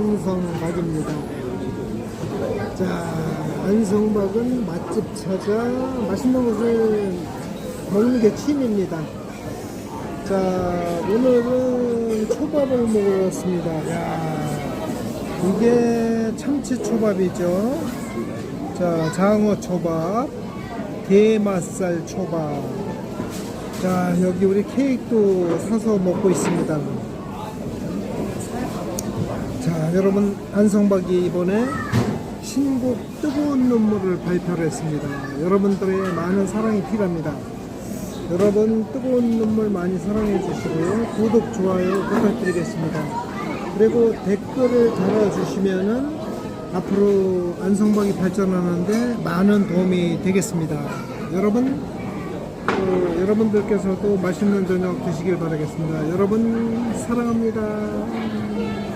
안성박입니다. 자, 안성박은 맛집 찾아 맛있는 것을 먹는 게 취미입니다. 자, 오늘은 초밥을 먹으러 왔습니다. 야, 이게 참치 초밥이죠. 자, 장어 초밥, 게맛살 초밥. 자, 여기 우리 케이크도 사서 먹고 있습니다. 자, 여러분, 안성박이 이번에 신곡 뜨거운 눈물을 발표를 했습니다. 여러분들의 많은 사랑이 필요합니다. 여러분, 뜨거운 눈물 많이 사랑해 주시고요. 구독, 좋아요 부탁드리겠습니다. 그리고 댓글을 달아주시면은 앞으로 안성박이 발전하는데 많은 도움이 되겠습니다. 여러분, 또 여러분들께서도 맛있는 저녁 드시길 바라겠습니다. 여러분, 사랑합니다.